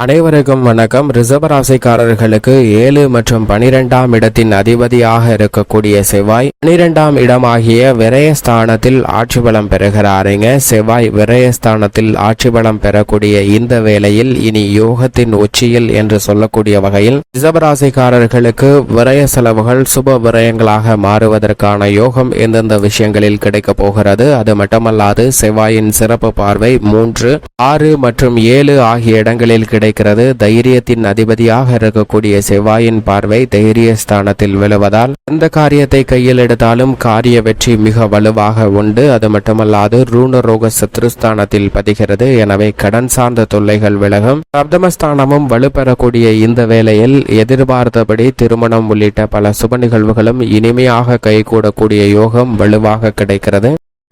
அனைவருக்கும் வணக்கம். ரிசர்வ ராசிக்காரர்களுக்கு ஏழு மற்றும் பனிரெண்டாம் இடத்தின் அதிபதியாக இருக்கக்கூடிய செவ்வாய் பனிரெண்டாம் இடமாகிய விரயஸ்தானத்தில் ஆட்சி பலம் பெறுகிறாருங்க. செவ்வாய் விரயஸ்தானத்தில் ஆட்சி பலம் பெறக்கூடிய இந்த வேளையில் இனி யோகத்தின் உச்சியில் என்று சொல்லக்கூடிய வகையில் ரிசர்வ ராசிக்காரர்களுக்கு விரய செலவுகள் சுப விரயங்களாக மாறுவதற்கான யோகம் எந்தெந்த விஷயங்களில் கிடைக்கப் போகிறது? அது மட்டுமல்லாது செவ்வாயின் சிறப்பு பார்வை மூன்று ஆறு மற்றும் ஏழு ஆகிய இடங்களில் கிடைக்கிறது. தைரியத்தின் அதிபதியாக இருக்கக்கூடிய செவ்வாயின் பார்வை தைரிய ஸ்தானத்தில் விழுவதால் எந்த காரியத்தை கையில் எடுத்தாலும் காரிய வெற்றி மிக வலுவாக உண்டு. அது மட்டுமல்லாது ரூணரோக சத்ருஸ்தானத்தில் பதிகிறது. எனவே கடன் சார்ந்த தொல்லைகள் விலகும். சப்தமஸ்தானமும் வலுப்பெறக்கூடிய இந்த வேளையில் எதிர்பார்த்தபடி திருமணம் உள்ளிட்ட பல சுப நிகழ்வுகளும் இனிமையாக கைகூடக்கூடிய யோகம் வலுவாக கிடைக்கிறது.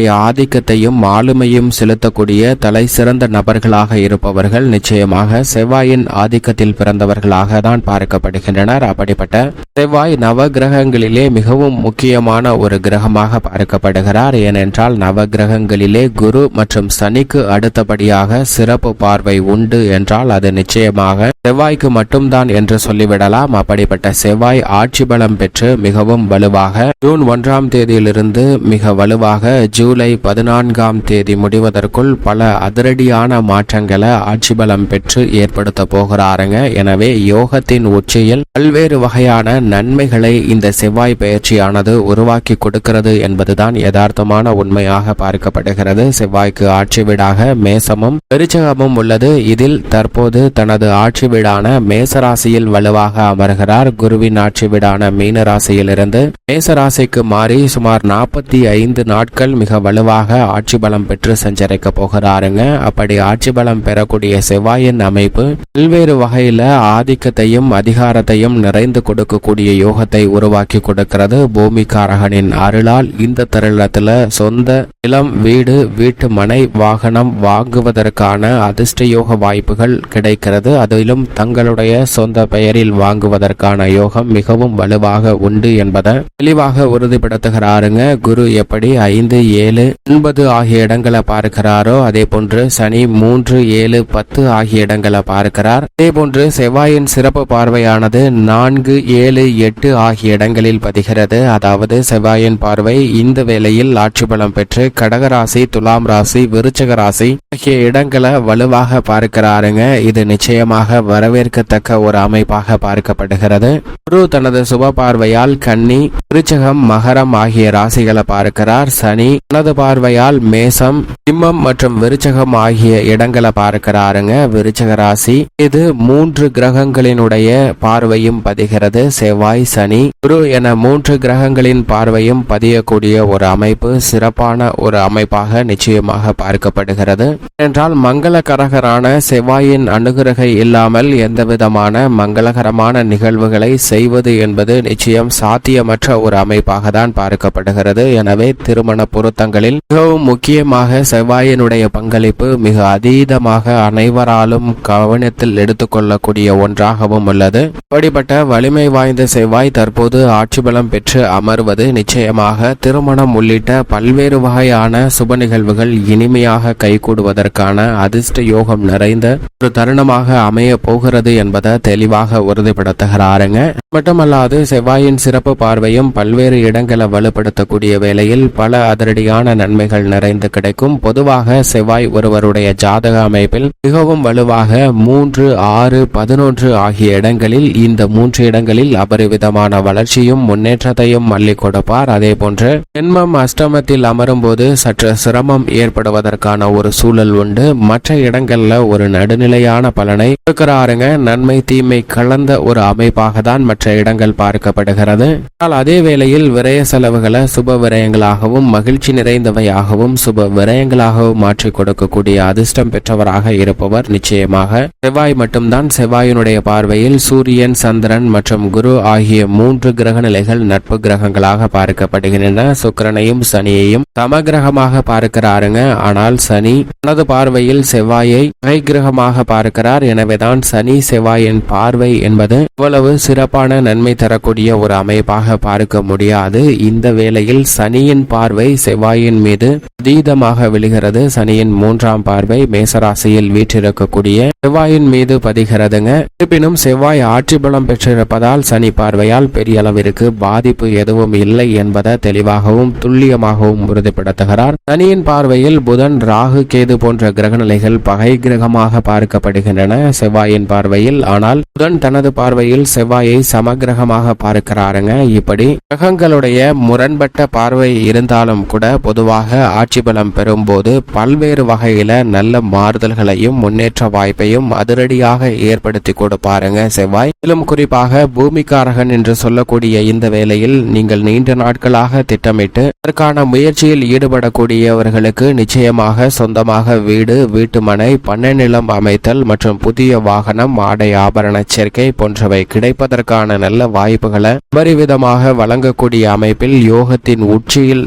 ஆதிக்கத்தையும் ஆளுமையும் செலுத்தக்கூடிய தலை சிறந்த நபர்களாக இருப்பவர்கள் நிச்சயமாக செவ்வாயின் ஆதிக்கத்தில் பிறந்தவர்களாக தான் பார்க்கப்படுகின்றனர். அப்படிப்பட்ட செவ்வாய் நவ கிரகங்களிலே மிகவும் முக்கியமான ஒரு கிரகமாக பார்க்கப்படுகிறார். ஏனென்றால் நவ கிரகங்களிலே குரு மற்றும் சனிக்கு அடுத்தபடியாக சிறப்பு பார்வை உண்டு என்றால் அது நிச்சயமாக செவ்வாய்க்கு மட்டும்தான் என்று சொல்லிவிடலாம். அப்படிப்பட்ட செவ்வாய் ஆட்சி பலம் பெற்று மிகவும் வலுவாக ஜூன் ஒன்றாம் தேதியிலிருந்து மிக வலுவாக ஜூலை பதினான்காம் தேதி முடிவதற்குள் பல அதிரடியான மாற்றங்களை ஆட்சி பலம் பெற்று ஏற்படுத்த போகிறாருங்க. எனவே யோகத்தின் உச்சியில் பல்வேறு வகையான நன்மைகளை இந்த செவ்வாய் பயிற்சியானது உருவாக்கி கொடுக்கிறது என்பதுதான் யதார்த்தமான உண்மையாக பார்க்கப்படுகிறது. செவ்வாய்க்கு ஆட்சி வீடாக மேசமும் பெருச்சகமும் உள்ளது. இதில் தற்போது தனது ஆட்சி வீடான மேசராசியில் வலுவாக அமர்கிறார். குருவின் ஆட்சி வீடான மீனராசியிலிருந்து மேசராசிக்கு மாறி சுமார் நாற்பத்தி ஐந்து நாட்கள் மிக வலுவாக ஆட்சி பலம் பெற்று சஞ்சரிக்க போகிறாருங்க. அப்படி ஆட்சி பலம் பெறக்கூடிய செவ்வாயின் அமைப்பு பல்வேறு வகையில ஆதிக்கத்தையும் அதிகாரத்தையும் நிறைந்து கொடுக்கக்கூடிய யோகத்தை உருவாக்கி கொடுக்கிறது. பூமிக்காரகனின் அருளால் இந்த தருணத்துல சொந்த நிலம் வீடு வீட்டு மனை வாகனம் வாங்குவதற்கான அதிர்ஷ்ட யோக வாய்ப்புகள் கிடைக்கிறது. அதிலும் தங்களுடைய சொந்த பெயரில் வாங்குவதற்கான யோகம் மிகவும் வலுவாக உண்டு என்பதை தெளிவாக உறுதிப்படுத்துகிறாருங்க. குரு எப்படி ஐந்து ஏழு ஒன்பது ஆகிய இடங்களை பார்க்கிறாரோ அதே போன்று சனி மூன்று ஏழு பத்து ஆகிய இடங்களை பார்க்கிறார். அதே போன்று செவ்வாயின் சிறப்பு பார்வையானது நான்கு ஏழு எட்டு ஆகிய இடங்களில் பதிகிறது. அதாவது செவ்வாயின் பார்வை இந்த வேளையில் ஆட்சி பலம் பெற்று கடகராசி துலாம் ராசி விருச்சக ராசி ஆகிய இடங்களை வலுவாக பார்க்கிறாருங்க. இது நிச்சயமாக வரவேற்கத்தக்க ஒரு அமைப்பாக பார்க்கப்படுகிறது. குரு தனது சுப பார்வையால் கன்னி விருச்சகம் மகரம் ஆகிய ராசிகளை பார்க்கிறார். சனி தனது பார்வையால் மேசம் சிம்மம் மற்றும் விருச்சகம் ஆகிய இடங்களை பார்க்கிறாருங்க. விருச்சக ராசி இது மூன்று கிரகங்களினுடைய பார்வையும் பதிகிறது. செவ்வாய் சனி குரு என மூன்று கிரகங்களின் பார்வையும் பதியக்கூடிய ஒரு அமைப்பு சிறப்பான ஒரு அமைப்பாக நிச்சயமாக பார்க்கப்படுகிறது. என்றால் மங்களகரகரான செவ்வாயின் அனுகிரகை இல்லாமல் எந்தவிதமான மங்களகரமான நிகழ்வுகளை செய்வது என்பது நிச்சயம் சாத்தியமற்ற ஒரு அமைப்பாக தான் பார்க்கப்படுகிறது. எனவே திருமண பொருத்தங்களில் மிகவும் முக்கியமாக செவ்வாயினுடைய பங்களிப்பு மிக அதீதமாக அனைவராலும் கவனத்தில் எடுத்துக்கொள்ளக்கூடிய ஒன்றாகவும் உள்ளது. இப்படிப்பட்ட வலிமை வாய்ந்த செவ்வாய் தற்போது ஆட்சி பலம் பெற்று அமர்வது நிச்சயமாக திருமணம் உள்ளிட்ட பல்வேறு வகையான சுப நிகழ்வுகள் இனிமையாக கைகூடுவதற்கான அதிர்ஷ்ட யோகம் நிறைந்த ஒரு தருணமாக அமைய போகிறது என்பதை தெளிவாக உறுதிப்படுத்துகிறாருங்க. மட்டுமல்லாது செவ்வாயின் சிறப்பு பார்வையும் பல்வேறு இடங்களை வலுப்படுத்தக்கூடிய வேளையில் பல அதிரடியான நன்மைகள் நிறைந்து கிடைக்கும். பொதுவாக செவ்வாய் ஒருவருடைய ஜாதக அமைப்பில் மிகவும் வலுவாக மூன்று ஆறு பதினொன்று ஆகிய இடங்களில் இந்த மூன்று இடங்களில் அபரிவிதமான வளர்ச்சியும் முன்னேற்றத்தையும் மல்லி கொடுப்பார். அதே போன்று ஜென்மம் அஷ்டமத்தில் அமரும் போது சற்று சிரமம் ஏற்படுவதற்கான ஒரு சூழல் உண்டு. மற்ற இடங்கள்ல ஒரு நடுநிலையான பலனை கொடுக்கிறாருங்க. நன்மை தீமை கலந்த ஒரு அமைப்பாக தான் மற்ற இடங்கள் பார்க்கப்படுகிறது. ஆனால் அதே வேளையில் விரய செலவுகளை சுப விரயங்களாகவும் மகிழ்ச்சி நிறைந்தவையாகவும் சுப விரயங்களாகவும் மாற்றிக் கொடுக்கக்கூடிய அதிர்ஷ்டம் பெற்றவராக இருப்பவர் நிச்சயமாக செவ்வாய் மட்டும்தான். செவ்வாயினுடைய பார்வையில் சூரியன் சந்திரன் மற்றும் குரு ஆகிய மூன்று கிரக நிலைகள் நட்பு கிரகங்களாக பார்க்கப்படுகின்றன. சுக்கிரனையும் சனியையும் சமகிரகமாக பார்க்கிறாருங்க. ஆனால் சனி தனது பார்வையில் செவ்வாயை கை கிரகமாக பார்க்கிறார். எனவேதான் சனி செவ்வாயின் பார்வை என்பது இவ்வளவு சிறப்பான நன்மை தரக்கூடிய ஒரு அமைப்பாக பார்க்க முடியாது. இந்த வேளையில் சனியின் பார்வை செவ்வாயின் மீது அதீதமாக விழுகிறது. சனியின் மூன்றாம் பார்வை மேசராசியில் வீற்றிருக்கக்கூடிய செவ்வாயின் மீது பதிகிறதுங்க. இருப்பினும் செவ்வாய் ஆட்சி பலம் பெற்றிருப்பதால் சனி பார்வையால் பெரிய அளவிற்கு பாதிப்பு எதுவும் இல்லை என்பதை தெளிவாகவும் துல்லியமாகவும் உறுதிப்படுத்துகிறார். சனியின் பார்வையில் புதன் ராகு கேது போன்ற கிரகநிலைகள் பகை கிரகமாக பார்க்கப்படுகின்றன செவ்வாயின் பார்வையில். ஆனால் புதன் தனது பார்வையில் செவ்வாயை சமகிரகமாக பார்க்கிறாருங்க. இப்படி கிரகங்களுடைய முரண்பட்ட பார்வை இருந்தாலும் கூட பொதுவாக ஆட்சி பலம் பெறும்போது பல்வேறு வகையில நல்ல மாறுதல்களையும் முன்னேற்ற வாய்ப்பையும் அதிரடியாக ஏற்படுத்தி கொடுப்பாருங்க செவ்வாய். மேலும் குறிப்பாக பூமிக்காரகன் என்று சொல்லக்கூடிய இந்த வேளையில் நீங்கள் நீண்ட நாட்களாக திட்டமிட்டு அதற்கான முயற்சியில் ஈடுபடக்கூடியவர்களுக்கு நிச்சயமாக சொந்தமாக வீடு வீட்டுமனை பண்ணை நிலம் அமைத்தல் மற்றும் புதிய வாகனம் ஆடை ஆபரண சேர்க்கை போன்றவை கிடைப்பதற்கான நல்ல வாய்ப்புகளை அபரிவிதமாக வழங்கக்கூடிய அமைப்பில் யோகத்தின் உச்சியில்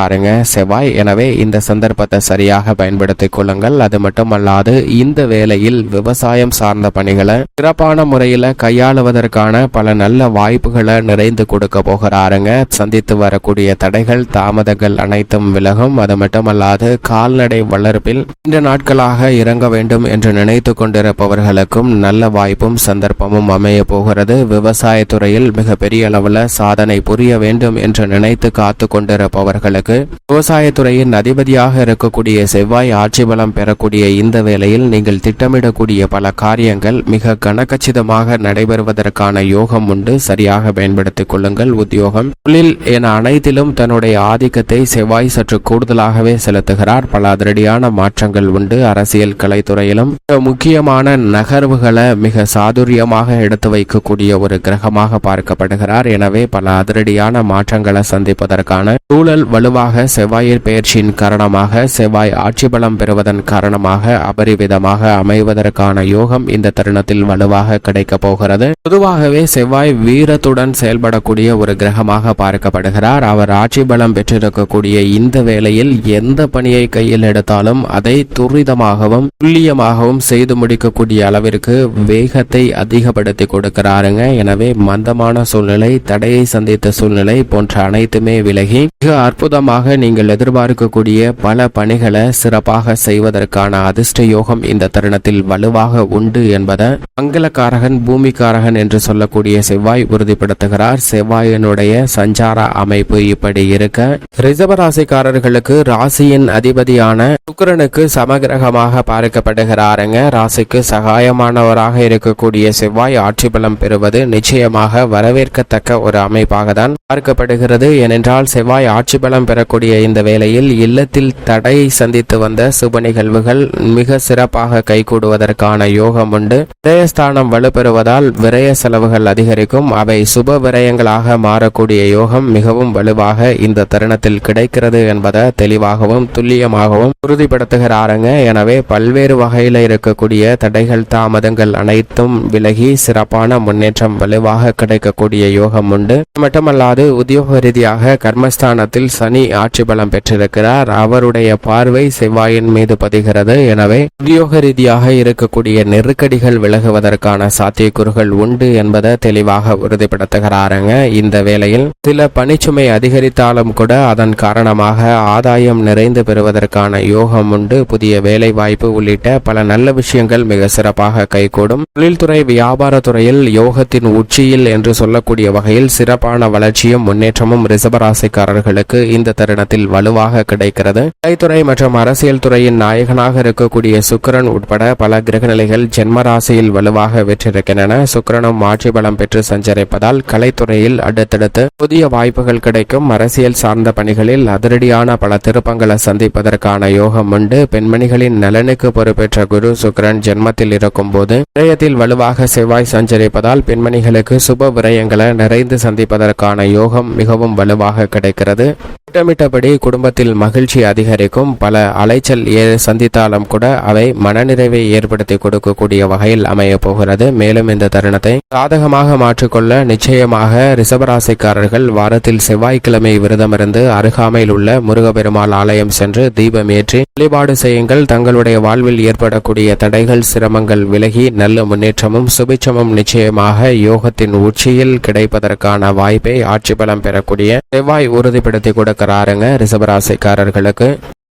சஞ்சரிக்கிறாருங்க செவ்வாய் எனவே இந்த சந்தர்ப்பத்தை சரியாக பயன்படுத்திக் கொள்ளுங்கள். அது மட்டுமல்லாது இந்த வேளையில் விவசாயம் சார்ந்த பணிகளை சிறப்பான முறையில் கையாளுவதற்கான பல நல்ல வாய்ப்புகளை நிறைந்து கொடுக்க போகிறாருங்க. சந்தித்து வரக்கூடிய தடைகள் தாமதங்கள் அனைத்தும் விலகும். அது மட்டுமல்லாது கால்நடை வளர்ப்பில் இந்த நாட்களாக இறங்க வேண்டும் என்று நினைத்து கொண்டிருப்பவர்களுக்கும் நல்ல வாய்ப்பும் சந்தர்ப்பமும் அமைய போகிறது. விவசாயத்துறையில் மிக பெரிய அளவில் சாதனை புரிய வேண்டும் என்று நினைத்து காத்து கொண்டிருப்பவர்களுக்கு விவசாயத்துறையின் அதிபதியாக இருக்கக்கூடிய செவ்வாய் ஆட்சி பலம் பெறக்கூடிய இந்த வேளையில் நீங்கள் திட்டமிடக்கூடிய பல காரியங்கள் மிக கனக்கச்சிதமாக நடைபெறுவதற்கான யோகம் உண்டு. சரியாக பயன்படுத்திக் கொள்ளுங்கள் உத்தியோகம். தொழில் என அனைத்திலும் தன்னுடைய ஆதிக்கத்தை செவ்வாய் சற்று கூடுதலாகவே செலுத்துகிறார். பல அதிரடியான மாற்றங்கள் உண்டு. அரசியல் கலைத்துறையிலும் முக்கியமான நகர்வுகளை மிக சாதுரியமாக எடுத்து வைக்கக்கூடிய ஒரு கிரகமாக பார்க்கப்படுகிறார். எனவே பல அதிரடியான மாற்றங்களை சந்திப்பதற்கான சூழல் வலுவாக செவ்வாயின் பெயர்ச்சியின் காரணமாக செவ்வாய் ஆட்சி பலம் பெறுவதன் காரணமாக அபரிவிதமாக அமைவதற்கான யோகம் இந்த தருணத்தில் வலுவாக கிடைக்கப் போகிறது. பொதுவாகவே செவ்வாய் வீரத்துடன் செயல்படக்கூடிய ஒரு கிரகமாக பார்க்கப்படுகிறார். அவர் ஆட்சி பலம் பெற்றிருக்கக்கூடிய இந்த வேளையில் எந்த பணியை கையில் எடுத்தாலும் அதை துரிதமாகவும் துல்லியமாகவும் செய்து முடிக்கக்கூடிய அளவிற்கு வேகத்தை அதிகப்படுத்தி கொடுக்கிறாருங்க. எனவே மந்தமான சூழ்நிலை தடையை சந்தித்த சூழ்நிலை போன்ற அனைத்துமே விலகி மிக அற்புதமாக நீங்கள் எதிர்பார்க்கக்கூடிய பல பணிகளை சிறப்பாக செய்வதற்கான அதிர்ஷ்ட யோகம் இந்த தருணத்தில் வலுவாக உண்டு என்பதை மங்களக்காரகன் பூமிக்காரகன் என்று சொல்லக்கூடிய செவ்வாய் உறுதிப்படுத்துகிறார். செவ்வாயினுடைய சஞ்சார அமைப்பு இப்படி இருக்க ரிசர்வ ராசிக்காரர்களுக்கு ராசியின் அதிபதியான சுக்கரனுக்கு சமகிரகமாக பார்க்கப்படுகிறாருங்க. ராசிக்கு சகாயமானவராக இருக்கக்கூடிய செவ்வாய் ஆட்சி பலம் பெறுவது நிச்சயமாக வரவேற்கத்தக்க ஒரு அமைப்பாக தான் பார்க்கப்படுகிறது. ஏனென்றால் செவ்வாய் ஆட்சி பலம் பெற பெறக்கூடிய இந்த வேளையில் இல்லத்தில் தடை சந்தித்து வந்த சுப நிகழ்வுகள் மிக சிறப்பாக கைகூடுவதற்கான யோகம் உண்டு. விரயஸ்தானம் வலுப்பெறுவதால் விரய செலவுகள் அதிகரிக்கும். அவை சுப விரயங்களாக மாறக்கூடிய யோகம் மிகவும் வலுவாக இந்த தருணத்தில் கிடைக்கிறது என்பதை தெளிவாகவும் துல்லியமாகவும் உறுதிப்படுத்துகிறாருங்க. எனவே பல்வேறு வகையில் இருக்கக்கூடிய தடைகள் தாமதங்கள் அனைத்தும் விலகி சிறப்பான முன்னேற்றம் வலுவாக கிடைக்கக்கூடிய யோகம் உண்டு. மட்டுமல்லாது உத்தியோக ரீதியாக கர்மஸ்தானத்தில் சனி ஆட்சி பலம் பெற்றிருக்கிறார். அவருடைய பார்வை செவ்வாயின் மீது பதிகிறது. எனவே உத்தியோக ரீதியாக இருக்கக்கூடிய நெருக்கடிகள் விலகுவதற்கான சாத்தியக்கூறுகள் உண்டு என்பதை தெளிவாக உறுதிப்படுத்துகிறாருங்க. இந்த வேளையில் சில பணிச்சுமை அதிகரித்தாலும் கூட அதன் காரணமாக ஆதாயம் நிறைந்து பெறுவதற்கான யோகம் உண்டு. புதிய வேலை வாய்ப்பு உள்ளிட்ட பல நல்ல விஷயங்கள் மிக சிறப்பாக கைகூடும். தொழில்துறை வியாபாரத்துறையில் யோகத்தின் உச்சியில் என்று சொல்லக்கூடிய வகையில் சிறப்பான வளர்ச்சியும் முன்னேற்றமும் ரிசபராசிக்காரர்களுக்கு இந்த தருணத்தில் வலுவாக கிடைக்கிறது. கலைத்துறை மற்றும் அரசியல் துறையின் நாயகனாக இருக்கக்கூடிய சுக்கிரன் உட்பட பல கிரகநிலைகள் ஜென்மராசியில் வலுவாக வெற்றிருக்கின்றன. சுக்கிரனும் ஆட்சி பலம் பெற்று சஞ்சரிப்பதால் கலைத்துறையில் அடுத்தடுத்து புதிய வாய்ப்புகள் கிடைக்கும். அரசியல் சார்ந்த பணிகளில் அதிரடியான பல திருப்பங்களை சந்திப்பதற்கான யோகம் உண்டு. பெண்மணிகளின் நலனுக்கு பொறுப்பேற்ற குரு சுக்கிரன் ஜென்மத்தில் இருக்கும் போது விரயத்தில் வலுவாக செவ்வாய் சஞ்சரிப்பதால் பெண்மணிகளுக்கு சுப விரயங்களை நிறைந்து சந்திப்பதற்கான யோகம் மிகவும் வலுவாக கிடைக்கிறது. திட்டமிட்டபடி குடும்பத்தில் மகிழ்ச்சி அதிகரிக்கும். பல அலைச்சல் சந்தித்தாலும் கூட அவை மனநிறைவை ஏற்படுத்தி கொடுக்கக்கூடிய வகையில் அமைய போகிறது. மேலும் இந்த தருணத்தை சாதகமாக மாற்றிக்கொள்ள நிச்சயமாக ரிசபராசிக்காரர்கள் வாரத்தில் செவ்வாய்க்கிழமை விரதமிருந்து அருகாமையில் உள்ள முருகப்பெருமாள் ஆலயம் சென்று தீபம் ஏற்றி வழிபாடு செய்யுங்கள். தங்களுடைய வாழ்வில் ஏற்படக்கூடிய தடைகள் சிரமங்கள் விலகி நல்ல முன்னேற்றமும் சுபிச்சமும் நிச்சயமாக யோகத்தின் உச்சியில் கிடைப்பதற்கான வாய்ப்பை ஆட்சி பலம் பெறக்கூடிய செவ்வாய் உறுதிப்படுத்தி இருக்கிறாருங்க ரிசபராசிக்காரர்களுக்கு